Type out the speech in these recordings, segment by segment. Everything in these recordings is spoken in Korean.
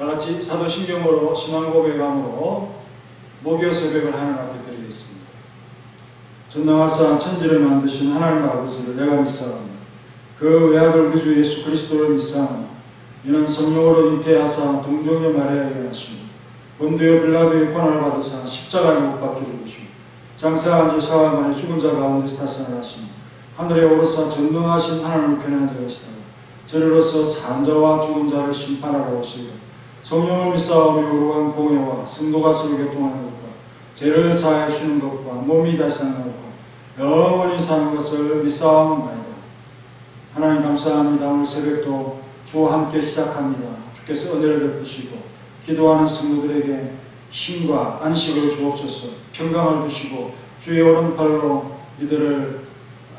다 같이 사도신경으로 신앙 고백함으로 목요 새벽을 하나님 앞에 드리겠습니다. 전능하사 천지를 만드신 하나님 아버지를 내가 믿사오니 그 외아들 우리 주 예수 그리스도를 믿사오니 이는 성령으로 잉태하사 동정녀 마리아에게 나시고 본디오 빌라도의 권한을 받으사 십자가에 못 박혀 죽으시고 장사한 지 사흘 만에 죽은 자 가운데서 탈생하시니 하늘에 오르사 전능하신 하나님을 편한 자이시다. 저리로서 산자와 죽은 자를 심판하러 오시고 성령을 믿사오며 우루한 공예와 성도가 서로 교통하는 것과 죄를 사해 주는 것과 몸이 달사하는 것과 영원히 사는 것을 믿사옵나이다. 하나님 감사합니다. 오늘 새벽도 주와 함께 시작합니다. 주께서 은혜를 베푸시고 기도하는 성도들에게 힘과 안식을 주옵소서 평강을 주시고 주의 오른팔로 이들을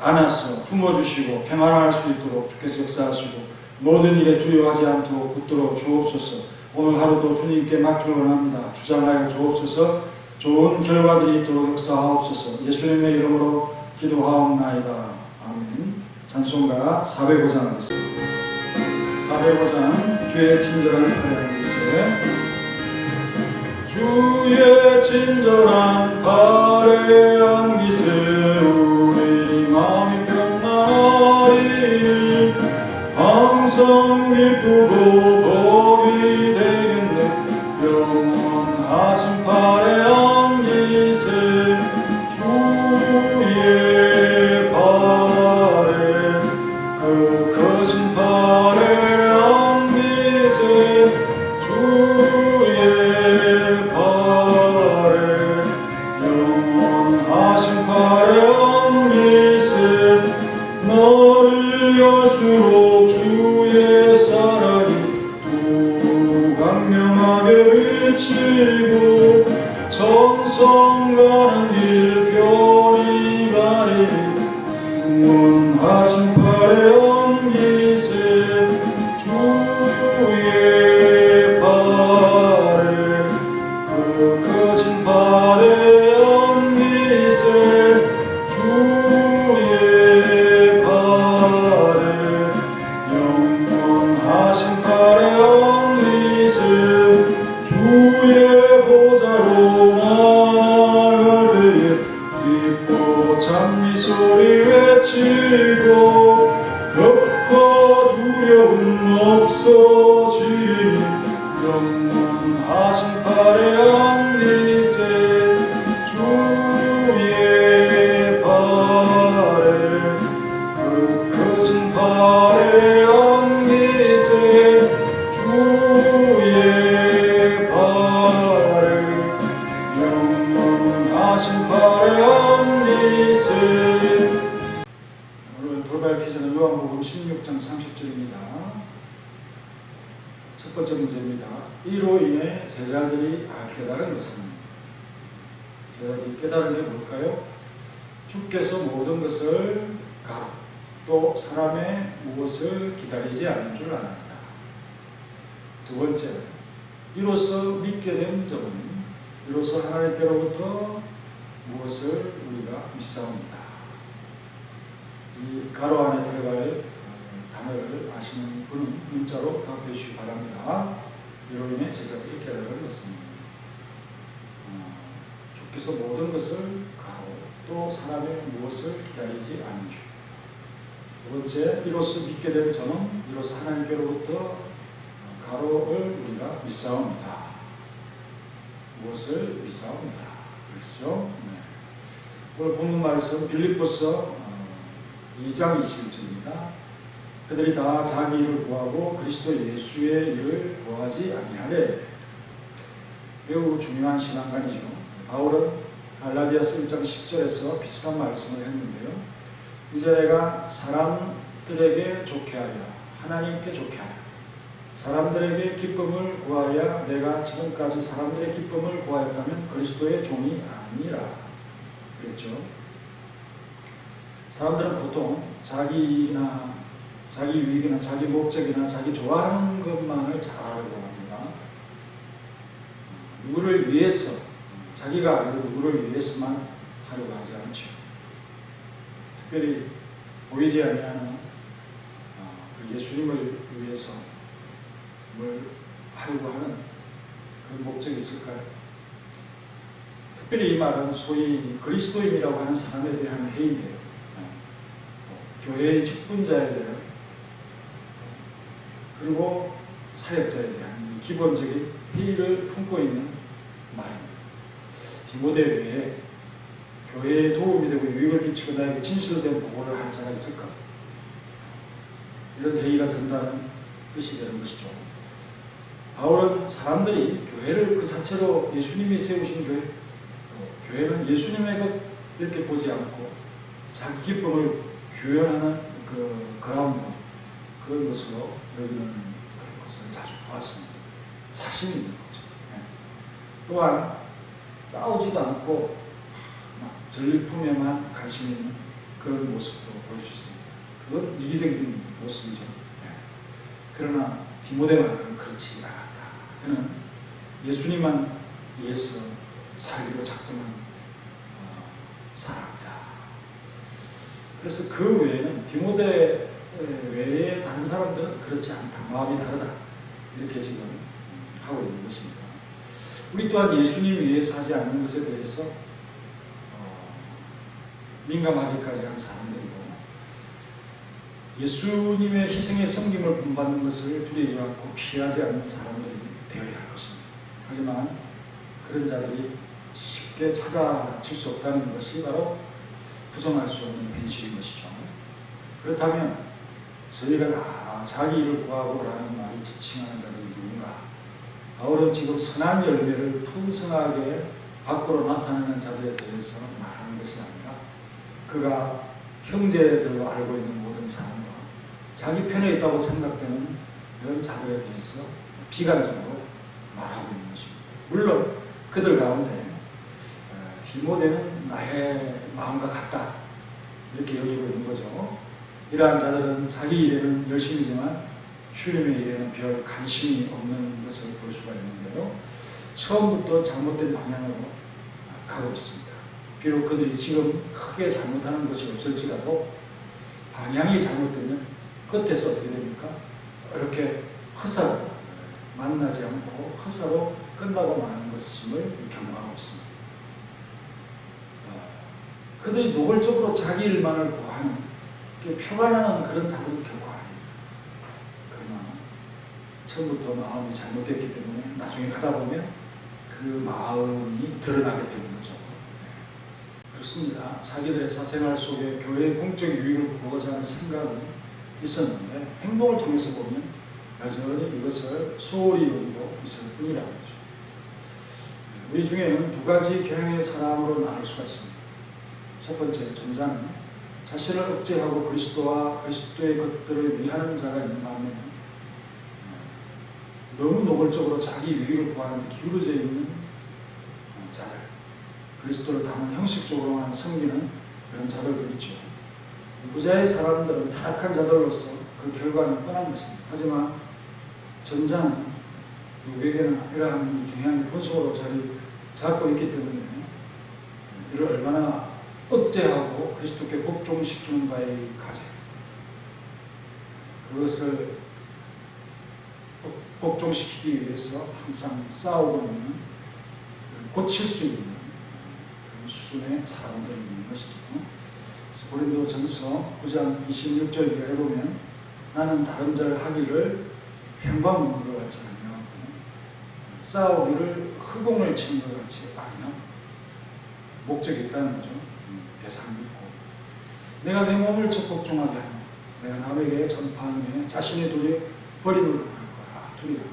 안아서 품어주시고 평안할 수 있도록 주께서 역사하시고 모든 일에 두려워하지 않도록 붙들어 주옵소서 오늘 하루도 주님께 맡기를 원합니다. 주장하여 주옵소서 좋은 결과들이 있도록 역사하옵소서 예수님의 이름으로 기도하옵나이다. 아멘 찬송가 405장 하겠습니다. 405장 주의 친절한 기세 주의 친절한 발의 기세 우리 마음이 평안하리 항상 기쁘고 소리 외치고 겁과 두려움 없어지리니 영원하신 발의 기세 주의 발에 그 크신 발의 기세 주의 발에 영원하신 발의 요한복음 16장 30절입니다. 첫 번째 문제입니다. 이로 인해 제자들이 알 깨달은 것은 제자들이 깨달은 게 뭘까요? 주께서 모든 것을 가로 또 사람의 무엇을 기다리지 않은 줄 압니다. 두 번째, 이로써 믿게 된 점은 이로써 하나님께로부터 무엇을 우리가 믿사옵니다. 이 가로 안에 들어갈 어, 단어를 아시는 분은 문자로 답해 주시기 바랍니다. 이로 인해 제자들이 깨달은 것은 어, 주께서 모든 것을 가로 또 사람의 무엇을 기다리지 않은 줄. 두 번째, 이로써 믿게 된 점은 이로써 하나님께로부터 어, 가로를 우리가 믿사옵니다. 무엇을 믿사옵니다. 그렇죠? 네. 오늘 본문 말씀 빌립보서 어, 2장 21절입니다. 그들이 다 자기 일을 구하고 그리스도 예수의 일을 구하지 아니하되 매우 중요한 신앙관이죠. 바울은 갈라디아서 1장 10절에서 비슷한 말씀을 했는데요. 이제 내가 사람들에게 좋게 하여 하나님께 좋게 하여 사람들에게 기쁨을 구하여 내가 지금까지 사람들의 기쁨을 구하였다면 그리스도의 종이 아니니라 그랬죠. 사람들은 보통 자기 이익이나 자기 유익이나 자기 목적이나 자기 좋아하는 것만을 잘하려고 합니다. 누구를 위해서 자기가 아니고 누구를 위해서만 하려고 하지 않죠. 특별히 보이지 아니하는 어, 그 예수님을 위해서 뭘 하려고 하는 그런 목적이 있을까요? 특별히 이 말은 소위 그리스도인이라고 하는 사람에 대한 회의인데요. 또 교회의 직분자에 대한 그리고 사역자에 대한 이 기본적인 회의를 품고 있는 말입니다. 디모데 외에 교회에 도움이 되고 유익을 끼치고 나에게 진실된 보고를 할 자가 있을까? 이런 회의가 된다는 뜻이 되는 것이죠. 바울은 사람들이 교회를 그 자체로 예수님이 세우신 교회, 또 교회는 예수님의 것 이렇게 보지 않고 자기 기쁨을 규현하는 그 그라운드 그런 것으로 여기는 그런 것을 자주 보았습니다. 사심이 있는 거죠. 예. 또한 싸우지도 않고 막 전리품에만 관심 있는 그런 모습도 볼 수 있습니다. 그건 이기적인 모습이죠. 예. 그러나 디모데만큼 그렇지 않았다. 그는 예수님만 위해서 살기로 작정한 어, 사람이다. 그래서 그 외에는 디모데 외에 다른 사람들은 그렇지 않다. 마음이 다르다. 이렇게 지금 하고 있는 것입니다. 우리 또한 예수님 위해서 하지 않는 것에 대해서 어, 민감하기까지 한 사람들이고 예수님의 희생의 섬김을 본받는 것을 두려워하지 않고 피하지 않는 사람들이 되어야 할 것입니다. 하지만 그런 자들이 쉽게 찾아질 수 없다는 것이 바로 부정할 수 없는 현실인 것이죠. 그렇다면 저희가 다 자기 일을 구하고 라는 말이 지칭하는 자들이 누군가? 바울은 지금 선한 열매를 풍성하게 밖으로 나타내는 자들에 대해서 말하는 것이 아니라 그가 형제들로 알고 있는 모든 사람과 자기 편에 있다고 생각되는 이런 자들에 대해서 비관적으로 말하고 있는 것입니다. 물론 그들 가운데 어, 디모데는 나의 마음과 같다 이렇게 여기고 있는 거죠. 이러한 자들은 자기 일에는 열심이지만 주님의 일에는 별 관심이 없는 것을 볼 수가 있는데요. 처음부터 잘못된 방향으로 가고 있습니다. 비록 그들이 지금 크게 잘못하는 것이 없을지라도 방향이 잘못되면 끝에서 어떻게 됩니까? 이렇게 허사로 만나지 않고 허사로 끝나고 마는 것임을 경험하고 있습니다. 그들이 노골적으로 자기 일만을 구하는 표가 나는 그런 자들은 결코 아닙니다. 그러나 처음부터 마음이 잘못됐기 때문에 나중에 가다 보면 그 마음이 드러나게 되는 거죠. 네. 그렇습니다. 자기들의 사생활 속에 교회의 공적 유익을 보고자 하는 생각은 있었는데 행동을 통해서 보면 여전히 이것을 소홀히 여기고 있을 뿐이라는 거죠. 네. 우리 중에는 두 가지 경향의 사람으로 나눌 수가 있습니다. 첫 번째, 전자는 자신을 억제하고 그리스도와 그리스도의 것들을 위하는 자가 있는 반면에 너무 노골적으로 자기 유익을 구하는 데 기울어져 있는 자들, 그리스도를 다만 형식적으로만 섬기는 그런 자들도 있죠. 부자의 사람들은 타락한 자들로서 그 결과는 뻔한 것입니다. 하지만 전자는 누구에게나 이러한 경향이 본속으로 자리 잡고 있기 때문에 이를 얼마나 억제하고 그리스도께 복종시키는 바의 과제 그것을 복종시키기 위해서 항상 싸우고 있는 고칠 수 있는 그런 수준의 사람들이 있는 것이죠. 그래서 고린도 전서 9장 26절 이하에 보면 나는 다른 자를 하기를 것 같지 아니하고 싸우기를 흑공을 치는 것 같이 아니하고 목적이 있다는 거죠. 대상이 있고 내가 내 몸을 적극종하게 하며 내가 남에게 전파하며 자신의 돈이 버림을 당할 거야 두려워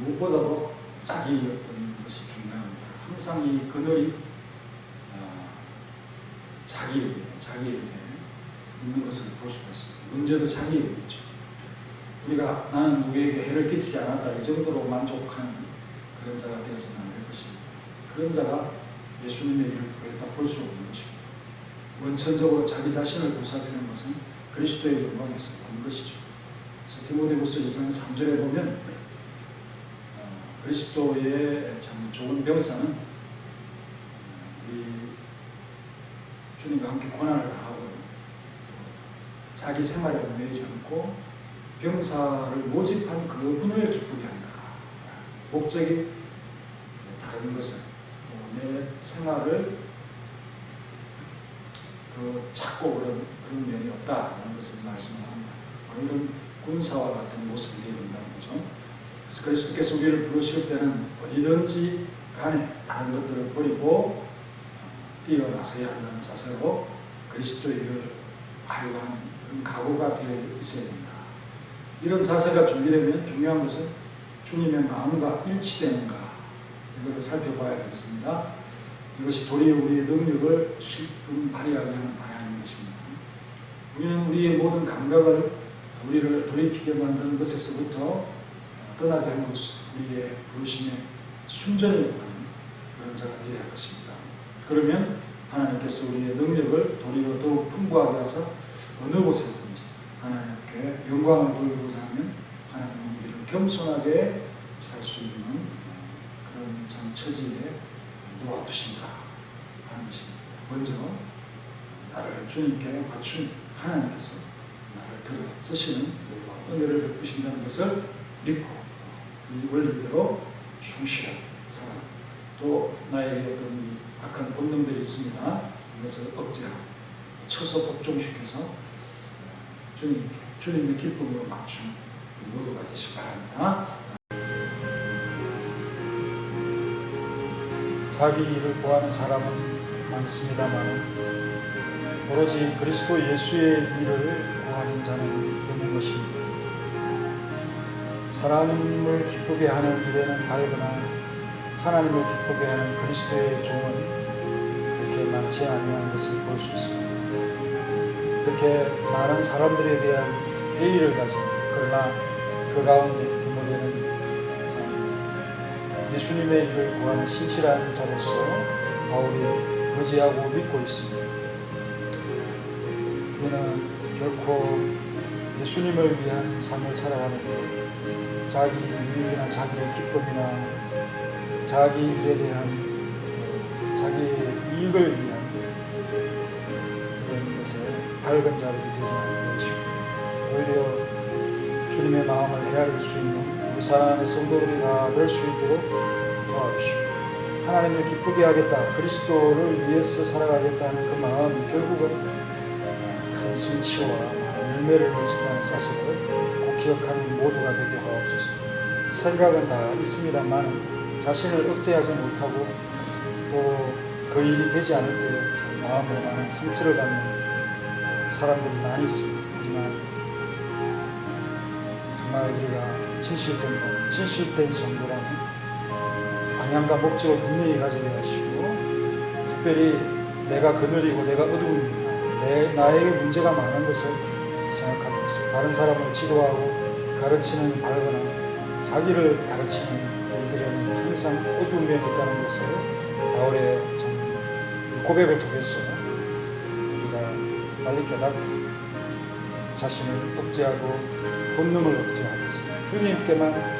무엇보다도 자기였던 것이 중요합니다. 항상 이 그늘이 어, 자기에게 자기에게 있는 것을 볼 수가 있습니다. 문제도 자기에게 있죠. 우리가 나는 누구에게 해를 끼치지 않았다 이 정도로 만족하는 그런 자가 되어서는 안 될 것입니다. 그런 자가 예수님의 일을 구했다 볼 수 없는 것입니다. 원천적으로 자기 자신을 보살피는 것은 그리스도의 영광에서 온 것이죠. 그래서 디모데후서 2장 3절에 보면 어, 그리스도의 참 좋은 병사는 우리 주님과 함께 고난을 당하고 자기 생활에 얽매이지 않고 병사를 모집한 그분을 기쁘게 한다. 목적이 다른 것을 또 내 생활을 그 찾고 그런 그런 면이 없다는 것을 말씀을 합니다. 바로 이런 군사와 같은 모습이 되어야 된다는 거죠. 그래서 그리스도께서 우리를 부르실 때는 어디든지 간에 다른 것들을 버리고 어, 뛰어나서야 한다는 자세로 그리스도의 일을 하려고 하는 그런 각오가 되어 있어야 된다. 이런 자세가 준비되면 중요한 것은 주님의 마음과 일치되는가 이거를 살펴봐야 되겠습니다. 이것이 도리어 우리의 능력을 실분 발휘하게 하는 방향인 것입니다. 우리는 우리의 모든 감각을 우리를 돌이키게 만드는 것에서부터 어, 떠나게 함으로써 우리의 부르심에 순전히 하는 그런 자가 되어야 할 것입니다. 그러면 하나님께서 우리의 능력을 도리어 더욱 풍부하게 하사 어느 곳에든지 하나님께 영광을 돌리고자 하면 하나님은 우리를 겸손하게 살 수 있는 참 처지에 놓아두신다 하는 것입니다. 먼저 나를 주님께 맞춘 하나님께서 나를 들어 쓰시는 놀라운 은혜를 베푸신다는 것을 믿고 이 원리대로 충실하게 살아가고 또 나에게 어떤 이 악한 본능들이 있습니다. 이것을 억제하고 쳐서 복종시켜서 주님께 주님의 기쁨으로 맞춘 모두가 되시기 바랍니다. 자기 일을 구하는 사람은 많습니다만 오로지 그리스도 예수의 일을 구하는 자는 되는 것입니다. 사람을 기쁘게 하는 일에는 밝으나 하나님을 기쁘게 하는 그리스도의 종은 그렇게 많지 아니한 것을 볼 수 있습니다. 그렇게 많은 사람들에 대한 회의를 가진 그러나 그 가운데 참 예수님의 일을 구하는 신실한 자로서 바울이 의지하고 믿고 있습니다. 그는 결코 예수님을 위한 삶을 살아가는데 자기 유익이나 자기의 기쁨이나 자기 일에 대한 또 자기의 이익을 위한 그런 것에 밝은 자들이 되지 않게 하시고 오히려 주님의 마음을 헤아릴 수 있는 우리 사랑하는 성도들이 다 될 수 있도록 하나님을 기쁘게 하겠다 그리스도를 위해서 살아가겠다는 그 마음 결국은 큰 성취와 열매를 맺는다는 사실을 꼭 기억하는 모두가 되게 하옵소서 생각은 다 있습니다만 자신을 억제하지 못하고 또 그 일이 되지 않을 때 마음에 많은 상처를 받는 사람들이 많이 있습니다. 하지만 정말 우리가 진실된 진실된 성도라면 방향과 목적을 분명히 가지게 하시고 특별히 내가 그늘이고 내가 어둠입니다. 내 나에게 문제가 많은 것을 생각하면서 다른 사람을 지도하고 가르치는 발거나 자기를 가르치는 일들에는 항상 면이 있다는 것을 바울의 참 고백을 통해서 우리가 빨리 깨닫고 자신을 억제하고 본능을 억제하면서 주님께만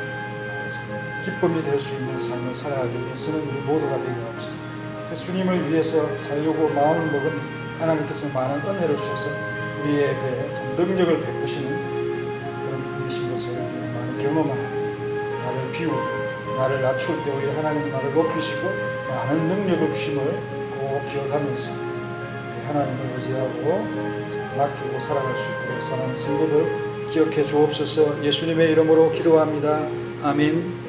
기쁨이 될 수 있는 삶을 살아가기 위해서는 우리 모두가 되게 하옵소서. 주님을 위해서 살려고 마음을 먹은 하나님께서 많은 은혜를 주셔서 우리에게 참 능력을 베푸시는 그런 분이신 것을 많이 경험하고 나를 비우고 나를 낮출 때 오히려 하나님은 나를 높이시고 많은 능력을 주심을 꼭 기억하면서 하나님을 의지하고 맡기고 살아갈 수 있도록 사랑하는 성도들 기억해 주옵소서 예수님의 이름으로 기도합니다. 아멘.